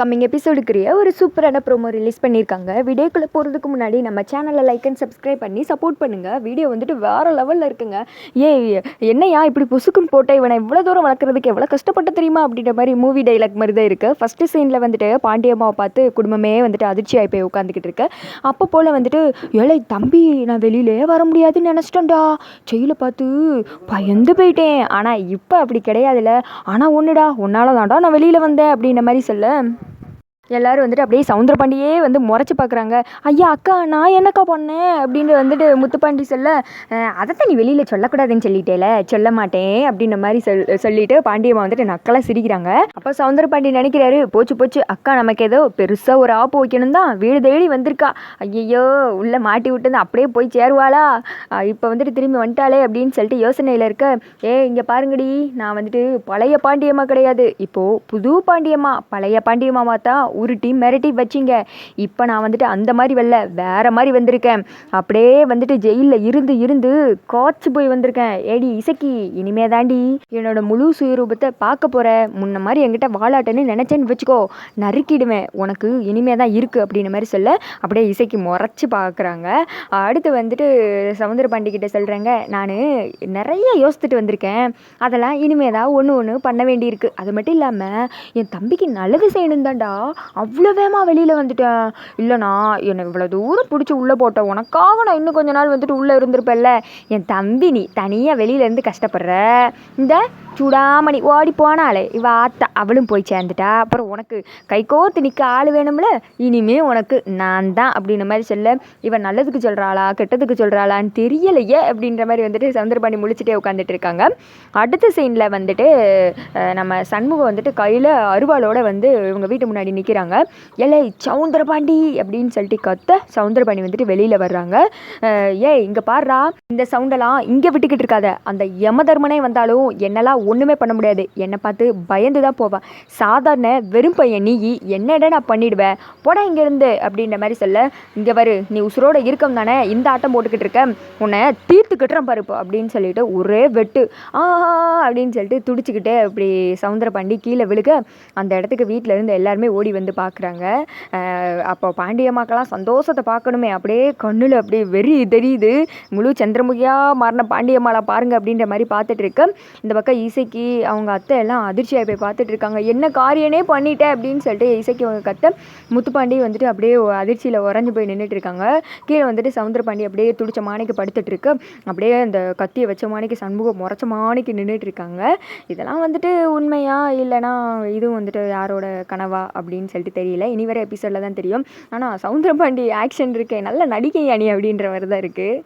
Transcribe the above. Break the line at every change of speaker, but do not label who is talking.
Coming எபிசோடுக்குரிய ஒரு சூப்பரான promo release பண்ணியிருக்காங்க வீடியோக்குள்ளே போகிறதுக்கு முன்னாடி நம்ம சேனலை லைக் அண்ட் சப்ஸ்கிரைப் பண்ணி சப்போர்ட் பண்ணுங்கள் வீடியோ வந்துட்டு வேறு லெவலில் இருக்குங்க. ஏ என்னையா இப்படி பொசுக்குன்னு போட்ட இவனை இவ்வளோ தூரம் வளர்க்குறதுக்கு எவ்வளோ கஷ்டப்பட்டு தெரியுமா அப்படின்ற மாதிரி மூவி டைலாக் மாதிரி தான் இருக்குது ஃபஸ்ட்டு சீனில் வந்துட்டு பாண்டியம்மாவை பார்த்து குடும்பமே வந்துட்டு அதிர்ச்சியாகி போய் உட்காந்துக்கிட்டு இருக்கு. அப்போ போல் வந்துட்டு ஏழை தம்பி நான் வெளியிலே வர முடியாதுன்னு நினச்சிட்டேன்டா. செயலை பார்த்து பயந்து போயிட்டேன். ஆனால் இப்போ அப்படி கிடையாதுல்ல ஆனால் ஒன்றுடா உன்னால தான்டா நான் வெளியில் வந்தேன் அப்படின்ற மாதிரி சொல்ல. எல்லாரும் வந்துட்டு அப்படியே சவுந்தரபாண்டியே வந்து முறைச்சி பார்க்குறாங்க. ஐயா அக்கா நான் என்னக்கா பண்ணேன்? அப்படின்னு வந்துட்டு முத்துப்பாண்டி சொல்ல அதைத்தான் நீ வெளியில் சொல்லக்கூடாதுன்னு சொல்லிட்டேல சொல்ல மாட்டேன் அப்படின்ற மாதிரி சொல் சொல்லிட்டு பாண்டியம்மா வந்துட்டு நக்கலாக சிரிக்கிறாங்க. அப்போ சவுந்தரபாண்டி நினைக்கிறாரு போச்சு போச்சு அக்கா நமக்கு ஏதோ பெருசாக ஒரு ஆப்பு வைக்கணும் தான் வீடு தேடி வந்திருக்கா. ஐயையோ உள்ளே மாட்டி விட்டு அப்படியே போய் சேருவாளா? இப்போ வந்துட்டு திரும்பி வந்துட்டாளே அப்படின்னு சொல்லிட்டு யோசனையில் இருக்க ஏ இங்கே பாருங்கடி நான் வந்துட்டு பழைய பாண்டியம்மா கிடையாது இப்போது புது பாண்டியம்மா பழைய பாண்டியம்மாவா தான் உருட்டி மிரட்டி வச்சிங்க. இப்போ நான் வந்துட்டு அந்த மாதிரி வரல வேற மாதிரி வந்திருக்கேன். அப்படியே வந்துட்டு ஜெயிலில் இருந்து இருந்து காய்ச்சி போய் வந்திருக்கேன். ஏடி இசக்கி இனிமே தாண்டி என்னோட முழு சுயரூபத்தை பார்க்க போற. முன்ன மாதிரி என்கிட்ட வாழாட்டன்னு நினச்சேன்னு வச்சுக்கோ நறுக்கிடுவேன். உனக்கு இனிமே தான் இருக்குது அப்படின்ன மாதிரி சொல்ல அப்படியே இசைக்கு முறைச்சி பார்க்குறாங்க. அடுத்து வந்துட்டு சமுந்திர பாண்டிகிட்ட சொல்கிறேங்க நான் நிறைய யோசித்துட்டு வந்திருக்கேன். அதெல்லாம் இனிமே தான் ஒன்று ஒன்று பண்ண வேண்டியிருக்கு. அது மட்டும் இல்லாமல் என் தம்பிக்கு நல்லது செய்யணும் தான்டா அவ்வளோ வேகமாக வெளியில் வந்துட்டேன். இல்லைண்ணா என்னை இவ்வளோ தூரம் பிடிச்சி உள்ளே போட்டேன். உனக்காக நான் இன்னும் கொஞ்ச நாள் வந்துட்டு உள்ளே இருந்திருப்பேன்ல. என் தம்பி நீ தனியாக வெளியிலேருந்து கஷ்டப்படுற. இந்த சூடாமணி. ஓடி போனாலே இவ ஆத்தா அவளும் போய் சேர்ந்துட்டா. அப்புறம் உனக்கு கை கோர்த்து நிற்க ஆள் வேணும்ல? இனிமே உனக்கு நான் தான் அப்படின்ற மாதிரி சொல்ல இவன் நல்லதுக்கு சொல்கிறாளா கெட்டதுக்கு சொல்கிறாளான்னு தெரியலையே? அப்படின்ற மாதிரி வந்துட்டு சந்திரபாணி முழிச்சிட்டே உட்காந்துட்டு இருக்காங்க. அடுத்த சீனில் வந்துட்டு நம்ம சண்முகம் வந்துட்டு கையில் அருவாளோட வந்து இவங்க வீட்டு முன்னாடி நிற்கிறாங்க ஏலே சவுந்தரபாண்டி! அப்படின்னு சொல்லிட்டு கத்த சவுந்தரபாணி வந்துட்டு வெளியில் வர்றாங்க. ஏய் இங்கே பாடுறா இந்த சவுண்டெல்லாம் இங்கே விட்டுக்கிட்டு இருக்காத. அந்த யமதர்மனே வந்தாலும் என்னெல்லாம் ஒன்றுமே பண்ண முடியாது. என்னை பார்த்து பயந்து தான் போவான் சாதாரண வெறும் பையன் நீ என்னடா நான் பண்ணிடுவேன் போடா இங்கேருந்து அப்படின்ற மாதிரி சொல்ல இங்கே வரு நீ உசுரோட இருக்கம் தானே? இந்த ஆட்டம் போட்டுக்கிட்டு இருக்க. உன்னை தீர்த்து பருப்பு அப்படின்னு சொல்லிட்டு ஒரே வெட்டு ஆ அப்படின்னு சொல்லிட்டு துடிச்சிக்கிட்டு அப்படி சவுந்தரபாண்டி கீழே விழுக அந்த இடத்துக்கு வீட்டில் இருந்து எல்லாருமே ஓடி வந்து பார்க்குறாங்க அப்போ பாண்டியம்மாக்கெல்லாம் சந்தோஷத்தை பார்க்கணுமே அப்படியே கண்ணில் அப்படியே வெறி தெரியுது. முழு சந்திரமுகியாக மாறின பாண்டியம்மாவை பாருங்கள் அப்படின்ற மாதிரி பார்த்துட்டு இருக்க. இந்த பக்கம் இசைக்கு அவங்க அத்தை எல்லாம் அதிர்ச்சியாக போய் பார்த்துட்டு இருக்காங்க என்ன காரியனே பண்ணிட்டேன் அப்படின்னு சொல்லிட்டு இசைக்கு அவங்க கத்தை முத்துப்பாண்டி வந்துட்டு அப்படியே அதிர்ச்சியில் உறைஞ்சு போய் நின்றுட்டு இருக்காங்க கீழே வந்துட்டு சவுந்தரபாண்டி அப்படியே துடிச்ச மாணிக்கு படுத்துட்டு இருக்கு அப்படியே அந்த கத்தியை வச்ச மாணிக்கு சண்முகம் முறைச்ச மாணிக்கு நின்றுட்டு இருக்காங்க இதெல்லாம் வந்துட்டு உண்மையா? இல்லைனா இதுவும் வந்துட்டு யாரோட கனவா? அப்படின்னு சொல்லிட்டு தெரியல. இனி வர எபிசோடில் தான் தெரியும். ஆனால் சவுந்தரபாண்டி ஆக்ஷன் இருக்கே. நல்ல நடிகை அணி அப்படின்ற மாதிரி தான் இருக்குது